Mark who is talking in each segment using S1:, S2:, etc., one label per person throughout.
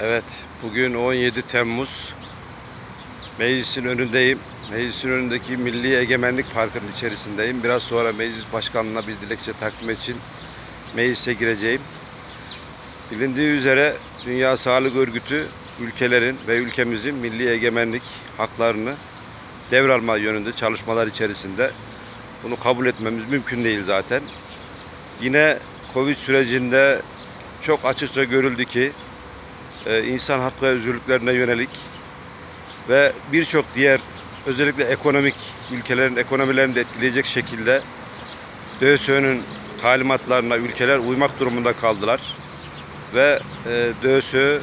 S1: Evet, bugün 17 Temmuz. Meclisin önündeyim. Meclisin önündeki Milli Egemenlik Parkı'nın içerisindeyim. Biraz sonra meclis başkanlığına bir dilekçe takdim için meclise gireceğim. Bilindiği üzere Dünya Sağlık Örgütü ülkelerin ve ülkemizin milli egemenlik haklarını devralma yönünde çalışmalar içerisinde. Bunu kabul etmemiz mümkün değil zaten. Yine Covid sürecinde çok açıkça görüldü ki insan hak ve özgürlüklerine yönelik ve birçok diğer özellikle ekonomik ülkelerin ekonomilerini de etkileyecek şekilde DÖSÖ'nün talimatlarına ülkeler uymak durumunda kaldılar. Ve e, DÖSÖ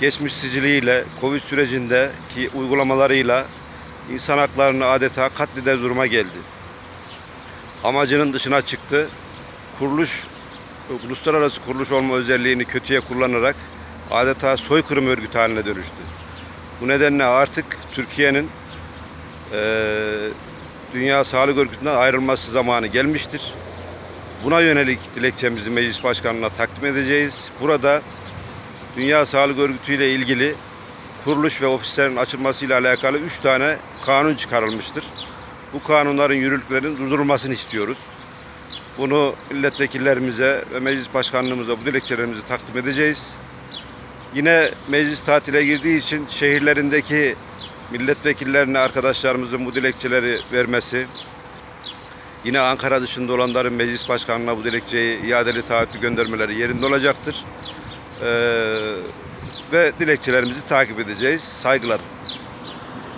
S1: geçmiş siciliyle Covid sürecindeki uygulamalarıyla insan haklarını adeta katleder duruma geldi. Amacının dışına çıktı. Kuruluş uluslararası kuruluş olma özelliğini kötüye kullanarak adeta soykırım örgütü haline dönüştü. Bu nedenle artık Türkiye'nin eee, Dünya Sağlık Örgütü'nden ayrılması zamanı gelmiştir. Buna yönelik dilekçemizi meclis başkanına takdim edeceğiz. Burada Dünya Sağlık Örgütü ile ilgili kuruluş ve ofislerin açılmasıyla alakalı 3 tane kanun çıkarılmıştır. Bu kanunların yürürlüklerinin durdurulmasını istiyoruz. Bunu milletvekillerimize ve meclis başkanlığımıza bu dilekçelerimizi takdim edeceğiz. Yine meclis tatile girdiği için şehirlerindeki milletvekillerine arkadaşlarımızın bu dilekçeleri vermesi, yine Ankara dışında olanların meclis başkanlığına bu dilekçeyi iadeli taahhütlü göndermeleri yerinde olacaktır. Ee, ve dilekçelerimizi takip edeceğiz. Saygılar.